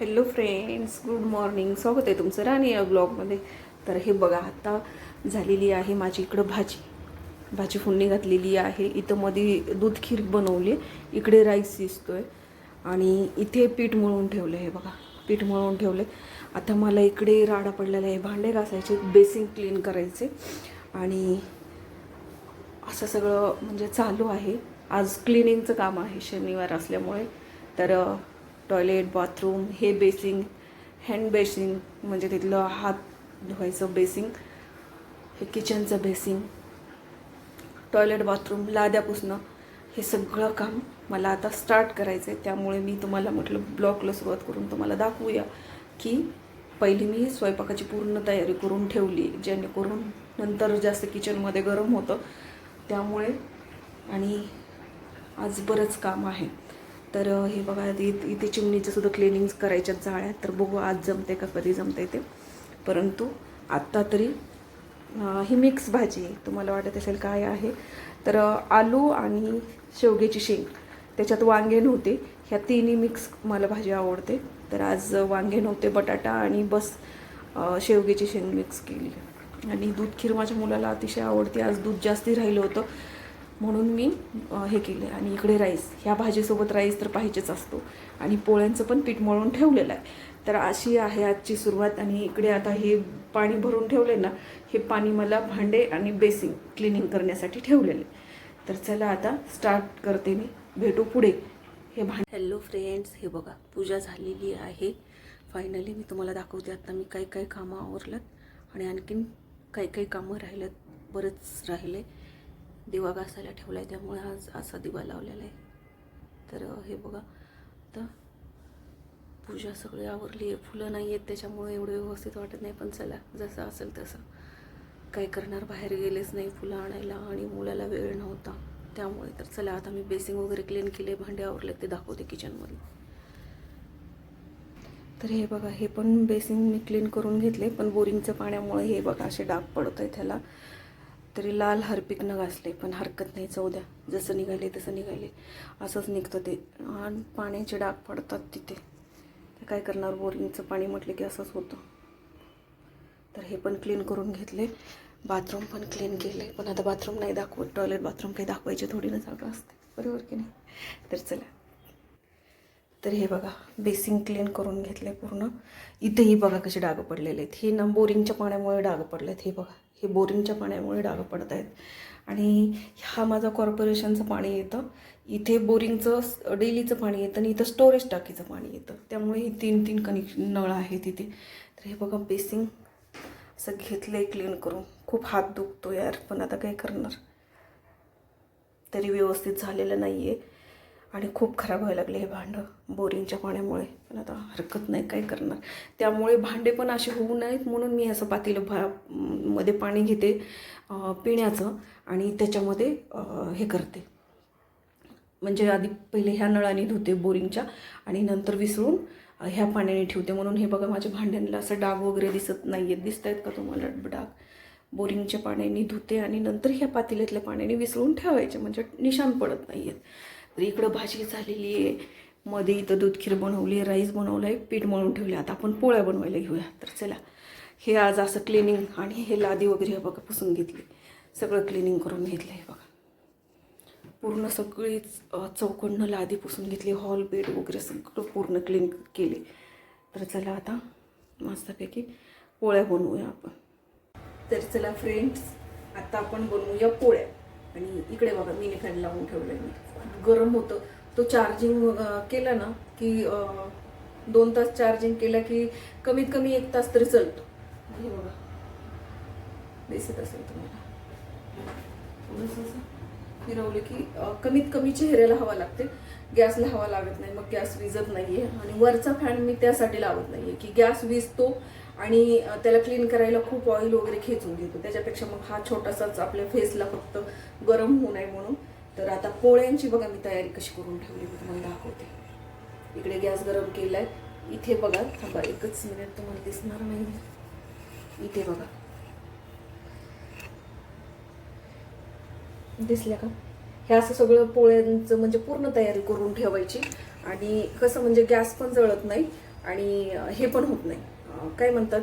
Hello friends good morning स्वागत आहे तुमचं राणी या ब्लॉगमध्ये तर हे बघा आता झालेली आहे माझी इकडं भाजी. भाजी फोडणी घातलेली आहे. इथं मध्ये दूध खीर बनवली. इकडे राईस शिजतोय आणि इथे पीठ मळून ठेवलं आहे बघा. पीठ मळून ठेवलं आता मला इकडे राडा पडलेला आहे. भांडे घासायचे बेसिन क्लीन करायचे. आणि असं सगळं म्हणजे चालू आहे. आज क्लिनिंगचं काम आहे शनिवार असल्यामुळे. तर टॉयलेट बाथरूम हे बेसिंग हँड बेसिंग म्हणजे तिथलं हात धुवायचं बेसिंग हे किचनचं बेसिंग टॉयलेट बाथरूम लाद्या पुसणं हे सगळं काम मला आता स्टार्ट करायचं आहे त्यामुळे मी तुम्हाला म्हटलं ब्लॉगला सुरुवात करून तुम्हाला दाखवूया की पहिली मी स्वयंपाकाची पूर्ण तयारी करून ठेवली जेणेकरून नंतर जास्त किचनमध्ये गरम होतं. त्यामुळे आणि आज बरंच काम आहे. तर हे बघा इथे चिमणीचं सुद्धा क्लिनिंग करायच्या जाळ्या तर बघू आज जमते का कधी जमते ते. परंतु आत्ता तरी ही मिक्स भाजी आहे. तुम्हाला वाटत असेल काय आहे? तर आलू आणि शेवग्याची शेंग. त्याच्यात वांगे नव्हते. ह्या तिन्ही मिक्स मला भाजी आवडते. तर आज वांगे नव्हते बटाटा आणि बस शेवग्याची शेंग मिक्स केली. आणि दूध खीर माझ्या मुलाला अतिशय आवडते. आज दूध जास्ती राहिलं होतं. म्हणून मी हे केले आणि इकडे राईस ह्या भाजीसोबत राईस तर पाहिजेच असतो. आणि पोळ्यांचं पण पीठ मळून ठेवलेलं आहे. तर अशी आहे आजची सुरुवात. आणि इकडे आता हे पाणी भरून ठेवले ना हे पाणी मला भांडे आणि बेसिंग क्लिनिंग करण्यासाठी ठेवलेले तर चला आता स्टार्ट करते मी. भेटू पुढे. हे भांडे हॅलो फ्रेंड्स हे बघा पूजा झालेली आहे. फायनली मी तुम्हाला दाखवते. आता मी काही काही कामं आवरलं आणि आणखीन काही काही कामं राहिलं बरंच राहिले दिवा घासायला ठेवला आहे त्यामुळे आज असा दिवा लावलेला आहे. तर हे बघा आता पूजा सगळी आवरली आहे. फुलं नाही आहेत त्याच्यामुळे एवढं व्यवस्थित वाटत नाही पण चला जसं असेल तसं. काय करणार बाहेर गेलेच नाही फुलं आणायला आणि मुलाला वेळ नव्हता. त्यामुळे तर चला आता मी बेसिंग वगैरे क्लीन केले भांडे आवरले ते दाखवते किचनमध्ये तर हे बघा हे पण बेसिंग मी क्लीन करून घेतले पण बोरिंगच्या पाण्यामुळे हे बघा असे डाग पडत आहे त्याला तरी लाल हरपीक न घासले पण हरकत नाही जाऊ द्या. जसं निघाले तसं निघाले. असंच निघतं ते. आणि पाण्याचे डाग पडतात तिथे. काय करणार? बोरिंगचं पाणी म्हटलं की असंच होतं. तर हे पण क्लीन करून घेतले. बाथरूम पण क्लीन केले. पण आता बाथरूम नाही दाखवत. टॉयलेट बाथरूम काही दाखवायचे थोडी ना जागा असते. बरोबर की नाही? तर चला. तर हे बघा बेसिंग क्लीन करून घेतले पूर्ण. इथेही बघा कसे डाग पडलेले आहेत. हे ना बोरिंगच्या पाण्यामुळे डाग पडले आहेत हे बघा. हे बोरिंगच्या पाण्यामुळे डाग पडत आहेत. आणि हा माझा कॉर्पोरेशनचं पाणी येतं. इथे बोरिंगचं डेलीचं पाणी येतं आणि इथं स्टोरेज टाकीचं पाणी येतं. त्यामुळे ही तीन तीन कनेक्शन नळ आहेत इथे. तर हे बघा बेसिंग असं घेतलं आहे क्लीन करून. खूप हात दुखतो यार पण आता काय करणार? तरी व्यवस्थित झालेलं नाही आहे आणि खूप खराब व्हायला लागले हे भांडं बोरिंगच्या पाण्यामुळे. पण आता हरकत नाही काय करणार? त्यामुळे भांडे पण असे होऊ नयेत म्हणून मी असं पातेलं भा मध्ये पाणी घेते पिण्याचं आणि त्याच्यामध्ये हे करते. म्हणजे आधी पहिले ह्या नळाने धुते बोरिंगच्या आणि नंतर विसळून ह्या पाण्याने ठेवते. म्हणून हे बघा माझ्या भांड्यांना असं डाग वगैरे दिसत नाही आहेत दिसत आहेत का तुम्हाला? डाग बोरिंगच्या पाण्याने धुते आणि नंतर ह्या पातेल्यातल्या पाण्याने विसळून ठेवायचे. म्हणजे निशाण पडत नाही आहेत तर इकडं भाजी झालेली आहे. मध्ये इथं दूध खीर बनवली आहे राईस बनवलं आहे पीठ मळून ठेवले आता आपण पोळ्या बनवायला घेऊया. तर चला हे आज असं क्लिनिंग आणि हे लादी वगैरे हे बघा पुसून घेतली. सगळं क्लिनिंग करून घेतलं आहे बघा. पूर्ण सगळीच चौकडनं लादी पुसून घेतली. हॉल बेड वगैरे सगळं पूर्ण क्लीन केले. तर चला आता मस्तपैकी पोळ्या बनवूया आपण. तर चला फ्रेंड्स आता आपण बनवूया पोळ्या. आणि इकडे बघा मी फॅन लावून ठेवलं मी. गरम होतं. तो चार्जिंग केला ना की दोन तास चार्जिंग केला की कमीत कमी एक तास तरी चालतो. हे बघा. दिसत असेल तुम्हाला. फिरवले फिरवलं की कमीत कमी चेहऱ्याला हवा लागते. गॅसला हवा लागत नाही. मग गॅस विजत नाहीये. आणि वरचा फॅन मी त्यासाठी लावत नाहीये की गॅस विजतो आणि त्याला क्लीन करायला खूप ऑइल वगैरे खेचून घेतो त्याच्यापेक्षा मग हा छोटासाच आपल्या फेसला फक्त गरम होऊ नये म्हणून. तर आता पोळ्यांची बघा मी तयारी कशी करून ठेवली मी तुम्हाला दाखवते. इकडे गॅस गरम केलाय. इथे बघा थांबा एकच मिनिट तुम्हाला दिसणार नाही. इथे बघा. दिसल्या का? हे असं सगळं पोळ्यांचं म्हणजे पूर्ण तयारी करून ठेवायची. आणि कसं म्हणजे गॅस पण जळत नाही आणि हे पण होत नाही. काय म्हणतात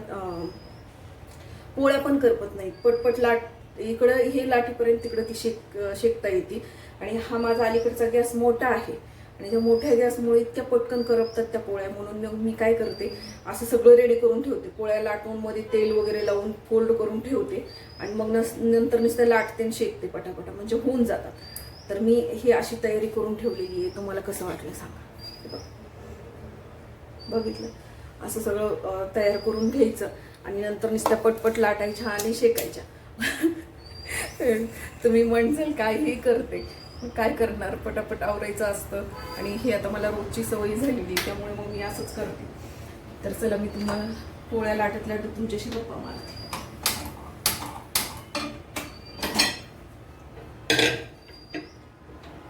पोळ्या पण करपत नाहीत. पटपट लाट इकडं हे लाटीपर्यंत तिकडं ती शेक शेकता येते. आणि हा माझा अलीकडचा गॅस मोठा आहे. आणि त्या मोठ्या गॅसमुळे इतक्या पटकन करपतात त्या पोळ्या. म्हणून मग मी काय करते असं सगळं रेडी करून ठेवते. पोळ्या लाटून मध्ये तेल वगैरे लावून फोल्ड करून ठेवते. आणि मग नस नंतर नुसतं लाटते आणि शेकते पटापटा. म्हणजे होऊन जातात. तर मी ही अशी तयारी करून ठेवलेली आहे. तुम्हाला कसं वाटलं सांगा. बघितलं? असं सगळं तयार करून घ्यायचं आणि नंतर नुसत्या पटपट लाटायच्या आणि शेकायच्या. तुम्ही म्हणजेल काहीही करते काय करणार? पटापट आवरायचं असतं आणि ही आता मला रोजची सवय झालेली आहे त्यामुळे मग मी असंच करते. तर चला मी तुम्हाला पोळ्या लाटत लाटत तुमच्याशी गप्पा मारते.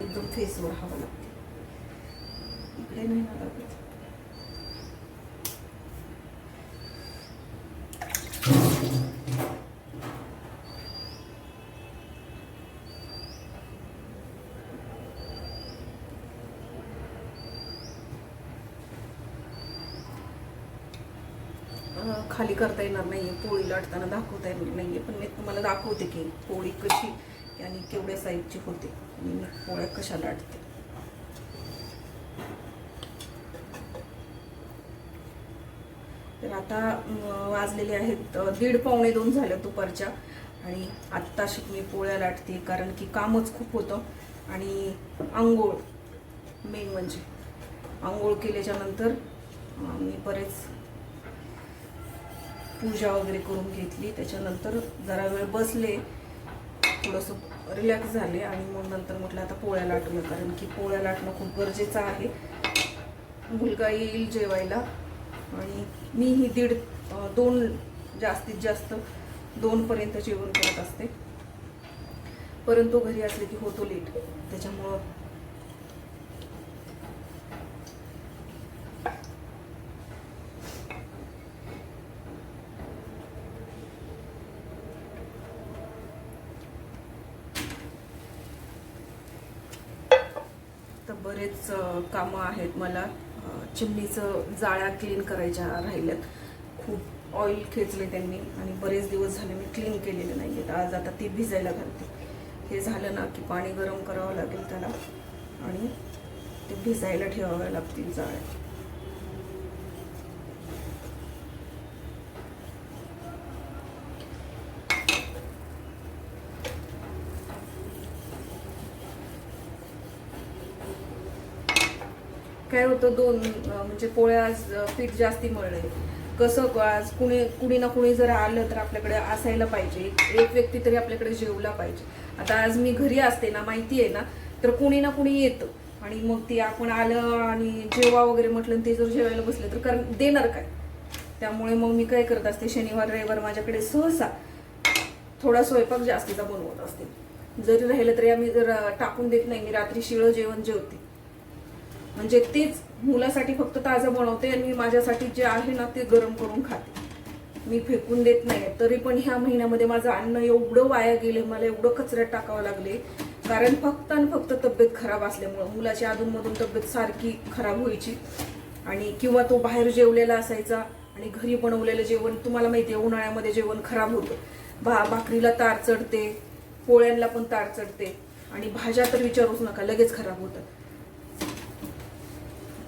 एकदम फेसवर हवं लागते. इकडे नाही ना खाली करता येणार नाही आहे पोळी लाटताना दाखवता येणार नाही आहे पण मी तुम्हाला दाखवते की पोळी कशी आणि केवढ्या साईजची होते आणि मी पोळ्या कशा लाटते. तर आता वाजलेले आहेत दीड पावणे दोन झाल्या दुपारच्या आणि आत्ताशी मी पोळ्या लाटते कारण की कामच खूप होतं आणि आंघोळ मेन म्हणजे आंघोळ केल्याच्यानंतर मी बरेच पूजा वगैरे करून घेतली. त्याच्यानंतर जरा वेळ बसले. थोडंसं रिलॅक्स झाले आणि मग नंतर म्हटलं आता पोळ्या लाटूया कारण की पोळ्या लाटणं खूप गरजेचं आहे. मुलगा येईल जेवायला. आणि मी ही दीड दोन जास्तीत जास्त दोनपर्यंत जेवण करत असते. परंतु घरी असले की होतो लेट. त्याच्यामुळं तर बरेच अ, कामं आहेत. मला चिमणीचं जाळ्या क्लीन करायच्या राहिल्यात. खूप ऑइल खेचले त्यांनी आणि बरेच दिवस झाले मी क्लीन केलेले नाही आहेत आज आता ती भिजायला घालते. हे झालं ना की पाणी गरम करावं लागेल त्याला आणि ते भिजायला ठेवाव्या लागतील जाळ्या. काय होतं दोन म्हणजे पोळ्या पीठ जास्ती मळलंय. कसं आज कुणी कुणी ना कुणी जर आलं तर आपल्याकडे असायला पाहिजे. एक व्यक्ती तरी आपल्याकडे जेवला पाहिजे. आता आज मी घरी असते ना माहिती आहे ना तर कुणी ना कुणी येतं. आणि मग ते आपण आलं आणि जेवा वगैरे म्हटलं ते जर जेवायला बसले तर कारण देणार काय? त्यामुळे मग मी काय करत असते शनिवार रविवार माझ्याकडे सहसा थोडा स्वयंपाक जास्तीचा बनवत असते. जरी राहिलं तरी आम्ही जर टाकून देत नाही मी रात्री शिळं जेवण जेवते. म्हणजे तेच मुलासाठी फक्त ताजं बनवते आणि माझ्यासाठी जे आहे ना ते गरम करून खाते. मी फेकून देत नाही तरी पण ह्या महिन्यामध्ये माझं अन्न एवढं वाया गेले मला एवढं कचऱ्यात टाकावं लागले कारण फक्त आणि फक्त तब्येत खराब असल्यामुळं मुलाची अधूनमधून तब्येत सारखी खराब व्हायची. आणि किंवा तो बाहेर जेवलेला असायचा आणि घरी बनवलेलं जेवण तुम्हाला माहिती आहे उन्हाळ्यामध्ये जेवण खराब होतं. भा भाकरीला तार चढते पोळ्यांना पण तार चढते. आणि भाज्या तर विचारूच नका लगेच खराब होतात.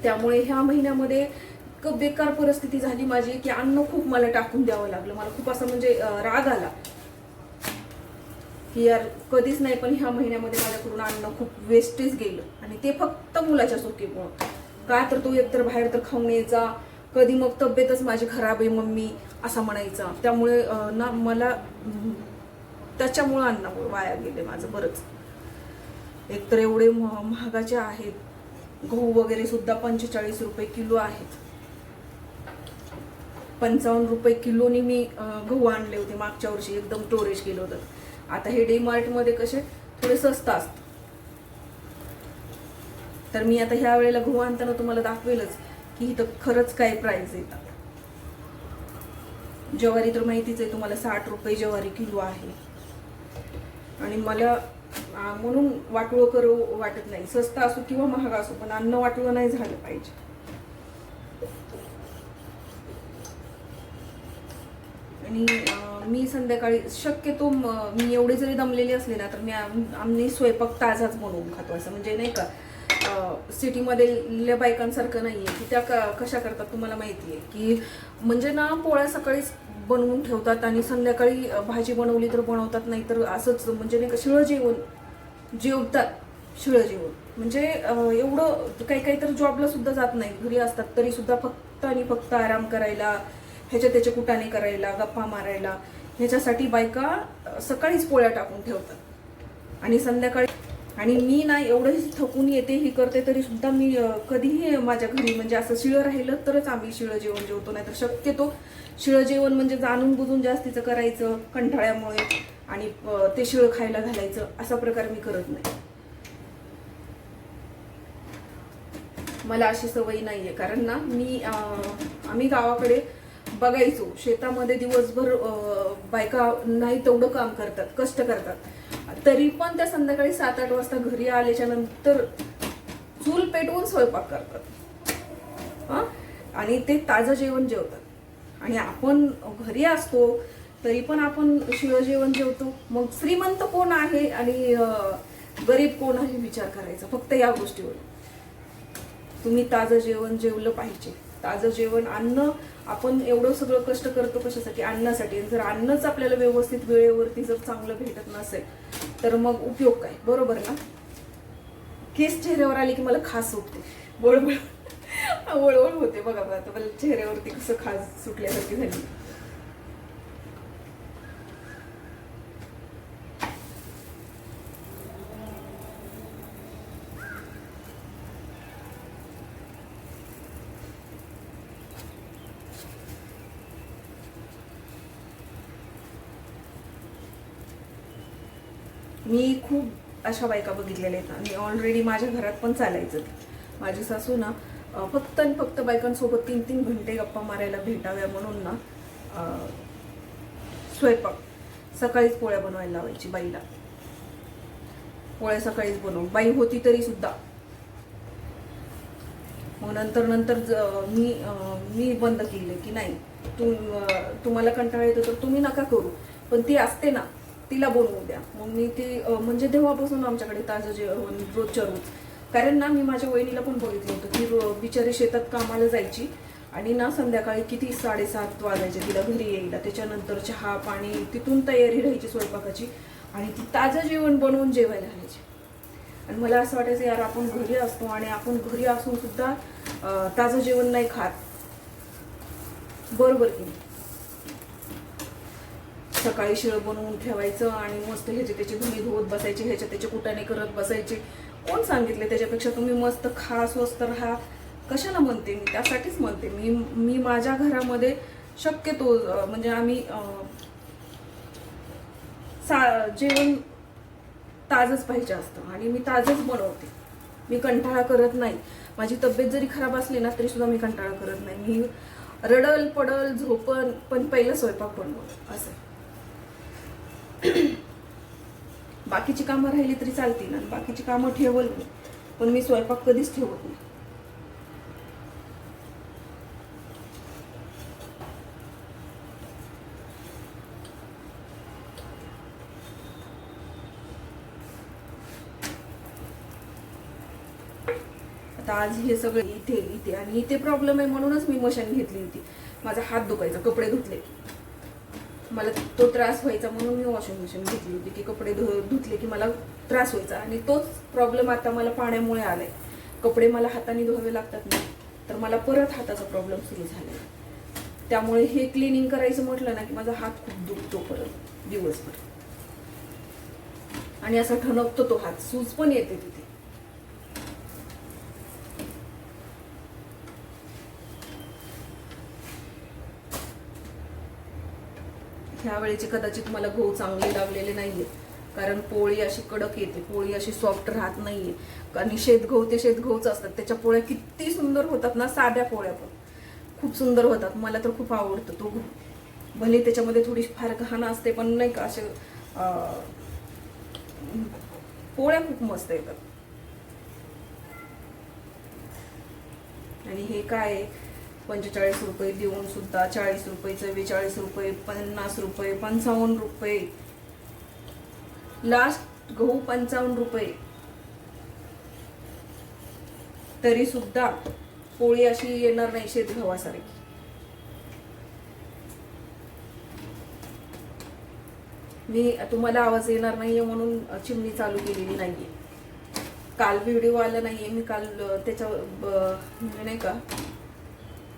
त्यामुळे ह्या महिन्यामध्ये इतकं बेकार परिस्थिती झाली माझी की अन्न खूप मला टाकून द्यावं लागलं. मला खूप असं म्हणजे राग आला. की यार कधीच नाही पण ह्या महिन्यामध्ये माझ्याकडून अन्न खूप वेस्टेज गेलं. आणि ते फक्त मुलाच्या चुकीमुळं. का तर तो एकतर बाहेर तर खाऊन यायचा कधी मग तब्येतच माझी खराब आहे मम्मी असा म्हणायचा. त्यामुळे ना मला त्याच्यामुळं अन्नामुळे वाया गेले माझं बरंच. एकतर एवढे म- महागाचे आहेत गहू वगैरे सुद्धा पंचेचाळीस रुपये किलो आहेत. पंचावन्न रुपये किलोनी मी गहू आणले होते. मागच्या वर्षी एकदम स्टोरेज केलं होतं. आता हे डेमार्टमध्ये कसे थोडे स्वस्त असतात. तर मी आता ह्या वेळेला गहू आणताना तुम्हाला दाखवेलच की इथं खरंच काय प्राईस येतात. ज्वारी तर माहितीच आहे तुम्हाला साठ रुपये ज्वारी किलो आहे. आणि मला म्हणून वाटोळ करू वाटत नाही. स्वस्त असो किंवा महाग असो पण अन्न वाटोळं नाही झालं पाहिजे. आणि मी संध्याकाळी शक्यतो मी एवढे जरी दमलेली असले ना तर मी आम्ही स्वयंपाक ताजाच बनवून खातो असं. म्हणजे नाही का सिटीमध्ये बायकांसारखं नाही आहे की त्या कशा करतात तुम्हाला माहिती आहे? की म्हणजे ना पोळ्या सकाळीच बनवून ठेवतात आणि संध्याकाळी भाजी बनवली तर बनवतात नाही तर असंच म्हणजे नाही का शिळं जेवण जेवतात शिळं जेवण. म्हणजे एवढं काही काही तर जॉबला सुद्धा जात नाही घरी असतात तरी सुद्धा फक्त आणि फक्त आराम करायला ह्याच्या त्याच्या कुटाने करायला गप्पा मारायला ह्याच्यासाठी बायका सकाळीच पोळ्या टाकून ठेवतात. आणि संध्याकाळी आणि मी ना एवढं थकून येते ही करते तरी सुद्धा मी कधीही माझ्या घरी म्हणजे असं शिळं राहिलं तरच आम्ही शिळं जेवण जेवतो. नाही तर शक्यतो शिळं जेवण म्हणजे जाणून बुजून जास्तीचं करायचं कंठाळ्यामुळे आणि ते शिळं खायला घालायचं असा प्रकार मी करत नाही. मला अशी सवय नाहीये. कारण ना मी अं, आम्ही गावाकडे बघायचो. शेतामध्ये दिवसभर अं, बायका नाही तेवढं काम करतात कष्ट करतात. तरी पण त्या संध्याकाळी सात आठ वाजता घरी आल्याच्यानंतर चूल पेटवून स्वयंपाक करतात. आणि ते ताजं जेवण जेवतात. आणि आपण घरी असतो तरी पण आपण शिवजेवण जेवण जेवतो. मग श्रीमंत कोण आहे आणि गरीब कोण आहे विचार करायचा फक्त या गोष्टीवर. तुम्ही ताजं जेवण जेवलं पाहिजे. ताजं जेवण अन्न आपण एवढं सगळं कष्ट करतो कशासाठी? अन्नासाठी. जर अन्नच आपल्याला व्यवस्थित वेळेवरती जर चांगलं भेटत नसेल तर मग उपयोग काय? बरोबर ना? केस चेहऱ्यावर आले की मला खास सुटते बळबळ. वळवळ होते बघा बघा. आता मला चेहऱ्यावरती कसं खास सुटल्यासारखी झाली. मी खूप अशा बायका बघितलेल्या आहेत आणि ऑलरेडी माझ्या घरात पण चालायचं माझी सासू ना फक्त आणि फक्त बायकांसोबत तीन तीन घंटे गप्पा मारायला भेटाव्या म्हणून ना स्वयंपाक सकाळीच पोळ्या बनवायला लावायची बाईला. पोळ्या सकाळीच बनवून. बाई होती तरी सुद्धा. मग नंतर नंतर ज- मी मी बंद केले की नाही तू तुम्हाला कंटाळा येतो तर तुम्ही नका करू. पण ती असते ना तिला बोलवू द्या. मग मी ती म्हणजे तेव्हापासून आमच्याकडे ताजं जेवण रोजच्या रोज. कारण ना मी माझ्या वहिनीला पण बघितलं होतं ती रो- बिचारी शेतात कामाला जायची आणि ना संध्याकाळी किती साडेसात वाजायचे तिला घरी यायला. त्याच्यानंतर चहा पाणी तिथून तयारी राहायची स्वयंपाकाची आणि ती ताजं जेवण बनवून जेवायला घालायची आणि मला असं वाटायचं यार आपण घरी असतो आणि आपण घरी असून सुद्धा ताजं जेवण नाही खात. बरोबर की नाही? सकाळी शिळ बनवून ठेवायचं आणि मस्त ह्याचे त्याचे धुणी धुवत बसायचे ह्याच्या त्याचे कुटाने करत बसायचे. कोण सांगितले त्याच्यापेक्षा तुम्ही मस्त खा स्वस्त राहा. कशाला म्हणते मी? त्यासाठीच म्हणते मी. मी माझ्या घरामध्ये शक्यतो म्हणजे आम्ही सा जेवण ताजंच पाहिजे असतं आणि मी ताजंच बनवते. मी कंटाळा करत नाही. माझी तब्येत जरी खराब असली ना तरी सुद्धा मी कंटाळा करत नाही. मी रडल पडल झोपण पण पहिलं स्वयंपाक बनवतो असं बाकीची कामं राहिली तरी चालतील आणि बाकीची कामं ठेवल मी. पण मी स्वयंपाक कधीच ठेवत नाही. आता आज हे सगळं इथे इथे आणि इथे प्रॉब्लेम आहे म्हणूनच मी मशीन घेतली होती. माझा हात दुखायचा कपडे धुतले. मला तो त्रास व्हायचा म्हणून मी वॉशिंग मशीन घेतली होती की कपडे धु धुतले की मला त्रास व्हायचा. आणि तोच प्रॉब्लेम आता मला पाण्यामुळे आलाय. कपडे मला हाताने धुवावे लागतात ना तर मला परत हाताचा प्रॉब्लेम सुरू झाला त्यामुळे हे क्लिनिंग करायचं म्हटलं ना की माझा हात खूप दुखतो परत दिवसभर. आणि असा ठणकतो तो हात सूज पण येते तिथे. ह्या वेळेचे कदाचित मला गहू चांगले लागलेले नाहीये. कारण पोळी अशी कडक येते पोळी अशी सॉफ्ट राहत नाहीये. आणि शेतगहू ते शेतगहूच असतात त्याच्या पोळ्या किती सुंदर होतात ना साध्या पोळ्या पण. खूप सुंदर होतात मला तर खूप आवडतं तो गहू. भले त्याच्यामध्ये थोडी फार घाण असते पण नाही का असे पोळ्या खूप मस्त येतात. आणि हे काय आहे, पंचेचाळीस रुपये देऊन सुद्धा चाळीस रुपये चव्वेचाळीस रुपये पन्नास रुपये पंचावन्न रुपये. लास्ट गहू पंचावन्न रुपये. तरी सुद्धा पोळी अशी येणार नाही शेत गव्हासारखी. मी तुम्हाला आवाज येणार नाहीये म्हणून चिमणी चालू केलेली नाहीये. काल व्हिडिओ आला नाहीये मी काल त्याच्या म्हणजे नाही का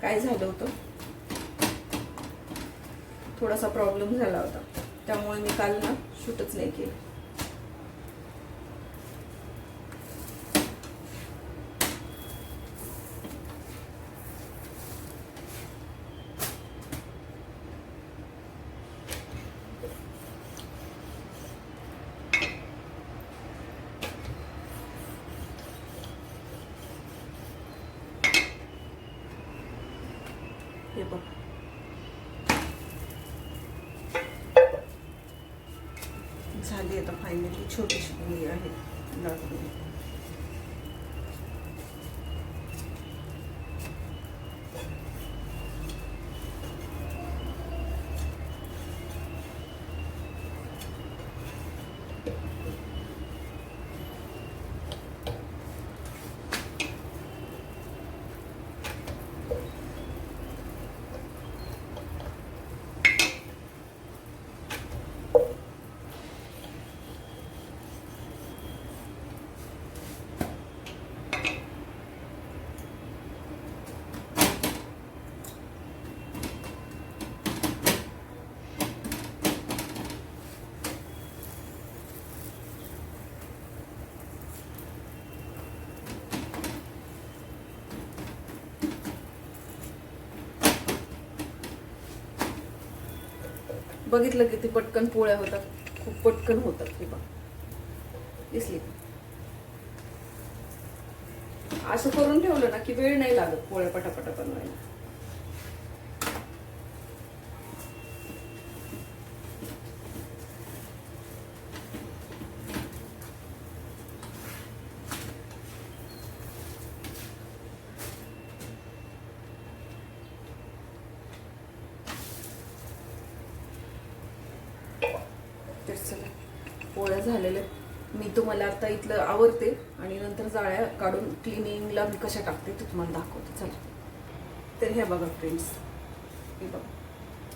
काय झालं होतं? थोडासा प्रॉब्लेम झाला होता. त्यामुळे मी काल ना शूटच नाही केलं हे बघ झाली आता फायनली छोटीशी पोळी आहे लाटून. बघितलं किती पटकन पोळ्या होतात खूप पटकन होतात हे बघ दिसली. असं करून ठेवलं ना की वेळ नाही लागत पोळ्या पटापटा बनवायला तर चला पोळ्या झालेल्या आहेत. मी तुम्हाला आता इथलं आवरते आणि नंतर जाळ्या काढून क्लिनिंगला मी कशा टाकते ते तुम्हाला दाखवते. चला. तर ह्या बघा फ्रेंड्स हे बघा.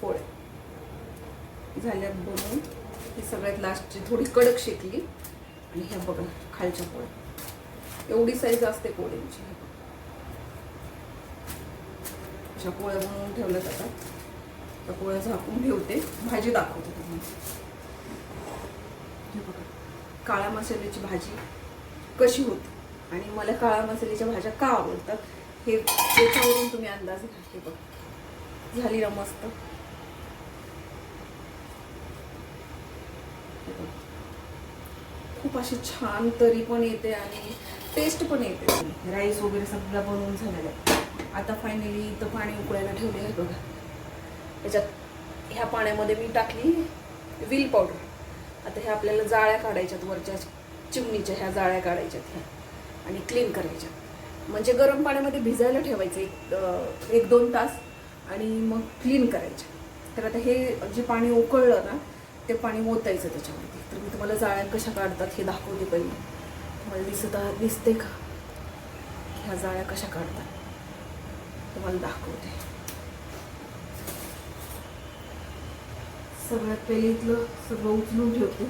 पोळ्या. झाल्या बनवून. ही सगळ्यात लास्टची थोडी कडक शेकली. आणि ह्या बघा खालच्या पोळ्या. एवढी साईज असते पोळ्यांची. अशा पोळ्या बनवून ठेवल्या जातात त्या पोळ्या झाकून ठेवते. भाजी दाखवते तुम्हाला. हे बघा. काळ्या मसाल्याची भाजी कशी होती? आणि मला काळ्या मसाल्याच्या भाज्या का आवडतात? हे त्याच्यावरून तुम्ही अंदाज घ्या हे झाली ना मस्त? खूप अशी छान तरी पण येते आणि टेस्ट पण येते. राईस वगैरे सगळं बनवून झालेलं आहे. आता फायनली इथं पाणी उकळायला ठेवले आहे बघा. त्याच्यात ह्या पाण्यामध्ये मी टाकली विल पावडर. आता ह्या आपल्याला जाळ्या काढायच्यात वरच्या चिमणीच्या ह्या जाळ्या काढायच्यात ह्या. आणि क्लीन करायच्या. म्हणजे गरम पाण्यामध्ये भिजायला ठेवायचं एक एक दोन तास आणि मग क्लीन करायच्या. तर आता हे जे पाणी उकळलं ना ते पाणी ओतायचं त्याच्यामध्ये. तर मी तुम्हाला जाळ्या कशा काढतात हे दाखवते पहिले. तुम्हाला दिसत दिसते का? ह्या जाळ्या कशा काढतात? तुम्हाला दाखवते. सगळ्यात पहिले इथलं सगळं उचलून ठेवते.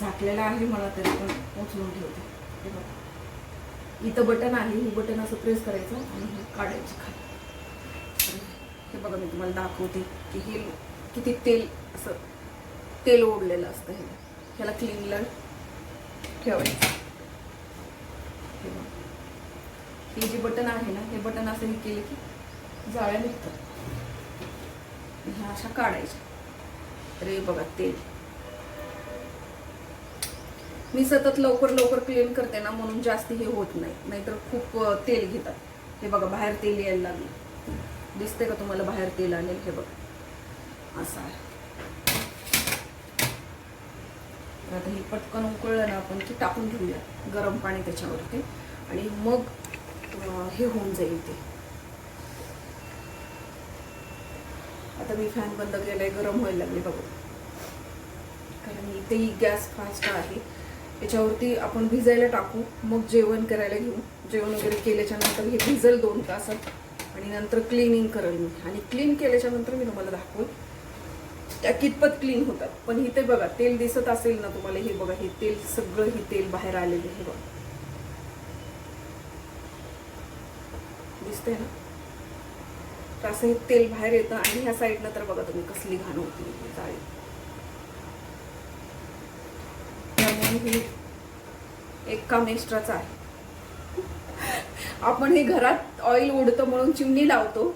झाकलेलं आहे मला तरी पण उचलून ठेवते. हे बघा. इथं बटन आहे हे बटन असं प्रेस करायचं आणि हे काढायचं खाली. हे बघा मी तुम्हाला दाखवते की हे किती तेल असं तेल ओढलेलं असतं हे. ह्याला क्लीनला ठेवायचं. हे बघा. हे जे बटन आहे ना हे बटन असं हे केलं की जाळ्या निघतात. ह्या अशा काढायच्या. अरे बघा तेल. मी सतत लवकर लवकर क्लीन करते ना म्हणून जास्त हे होत नाही. नाहीतर खूप तेल घेतात. हे बघा बाहेर तेल यायला लागले. दिसते का तुम्हाला बाहेर तेल आलेलं हे बघा. असं आहे. आता हे पटकन उकळलं ना आपण की टाकून घेऊया. गरम पाणी त्याच्यावरती. आणि मग हे होऊन जाईल ते. आता मी फॅन बंद केलाय गरम व्हायला लागले बघू. कारण इथेही गॅस फास्ट आहे. याच्यावरती आपण भिजायला टाकू मग जेवण करायला घेऊ. जेवण वगैरे केल्याच्यानंतर हे भिजल दोन तासात. आणि नंतर क्लिनिंग करेल मी. आणि क्लीन केल्याच्यानंतर मी तुम्हाला दाखवेल त्या कितपत क्लीन होतात. पण इथे बघा तेल दिसत असेल ना तुम्हाला हे बघा हे तेल सगळं हे तेल बाहेर आलेलं आहे हे बघा. दिसतंय ना? तर असं हे तेल बाहेर येतं आणि ह्या साईडनं तर बघा तुम्ही कसली घाण होती जाळी. त्यामुळे हे एक काम एक्स्ट्राच आहे. आपण हे घरात ऑइल ओढतो म्हणून चिमणी लावतो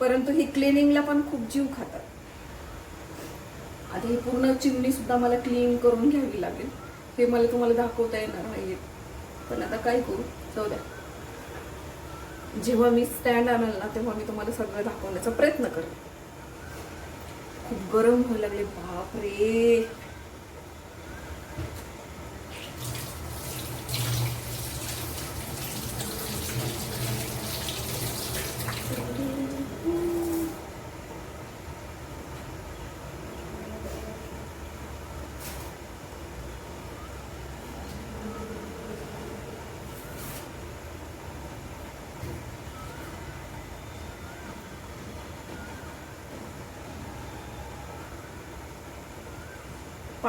परंतु ही क्लिनिंगला पण खूप जीव खातात. आता ही पूर्ण चिमणी सुद्धा मला क्लीन करून घ्यावी लागेल. हे मला तुम्हाला दाखवता येणार नाही पण आता काय करू? जाऊ द्या. जेव्हा मी स्टँड आणाल ना तेव्हा मी तुम्हाला सगळं दाखवण्याचा प्रयत्न करेन. खूप गरम व्हायला लागले. बापरे!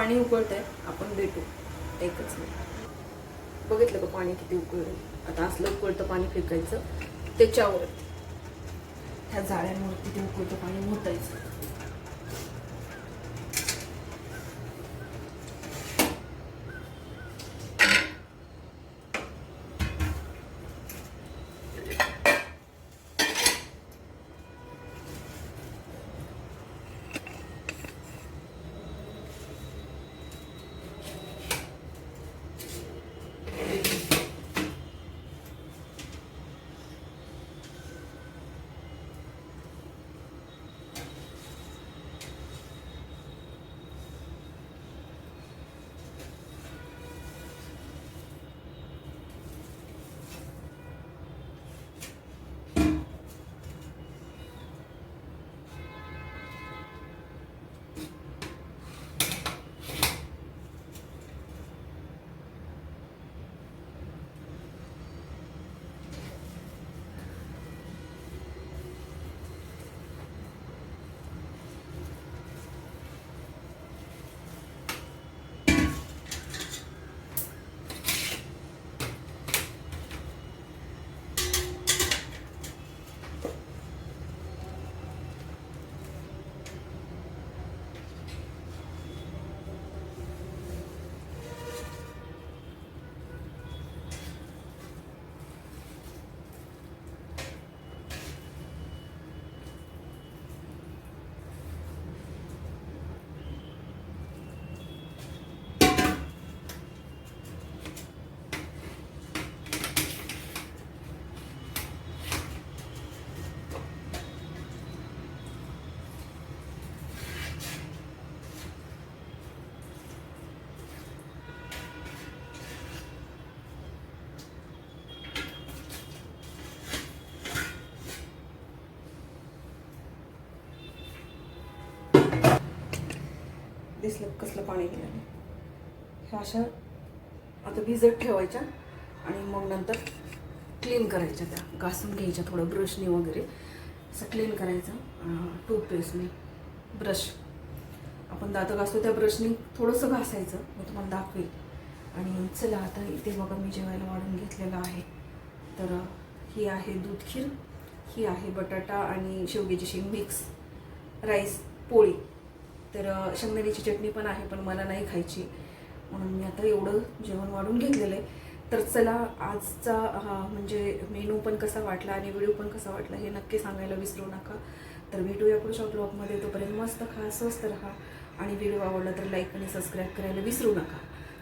पाणी उकळतंय आपण भेटू. एकच नाही बघितलं का पाणी किती उकळलं? आता असलं उकळतं पाणी फेकायचं त्याच्यावरती. ह्या झाडांवर किती उकळतं पाणी मोतायचं दिसलं कसलं पाणी गेलं ह्या अशा आता भिजत ठेवायच्या आणि मग नंतर क्लीन करायच्या त्या. घासून घ्यायच्या थोडं ब्रशने वगैरे. असं क्लीन करायचं. टूथपेस्टने ब्रश आपण दातं घासतो त्या ब्रशने थोडंसं घासायचं. मी तुम्हाला दाखवेल. आणि चला आता इथे बघा मी जेवायला वाढून घेतलेलं आहे. तर ही आहे दूध खीर. ही आहे बटाटा आणि शेवग्याची शेंग मिक्स राईस पोळी. तर शेंगदाण्याची चटणी पण आहे पण मला नाही खायची. म्हणून मी आता एवढं जेवण वाढून घेतलेलं आहे. तर चला आजचा हा म्हणजे मेनू पण कसा वाटला आणि व्हिडिओ पण कसा वाटला हे नक्की सांगायला विसरू नका. तर भेटूया पुढच्या ब्लॉगमध्ये. तोपर्यंत मस्त खा स्वस्त राहा आणि व्हिडिओ आवडला तर लाईक आणि सबस्क्राईब करायला विसरू नका.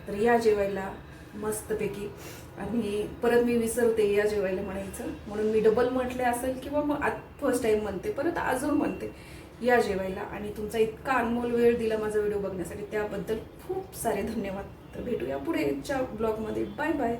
तर या जेवायला मस्तपैकी आणि परत मी विसरते या जेवायला म्हणायचं. म्हणून मी डबल म्हटले असेल किंवा मग आत फर्स्ट टाईम म्हणते परत अजून म्हणते. या जेवायला. आणि तुमचा इतका अनमोल वेळ दिला माझा व्हिडिओ बघण्यासाठी त्याबद्दल खूप सारे धन्यवाद. तर भेटूया पुढेच्या ब्लॉगमध्ये बाय बाय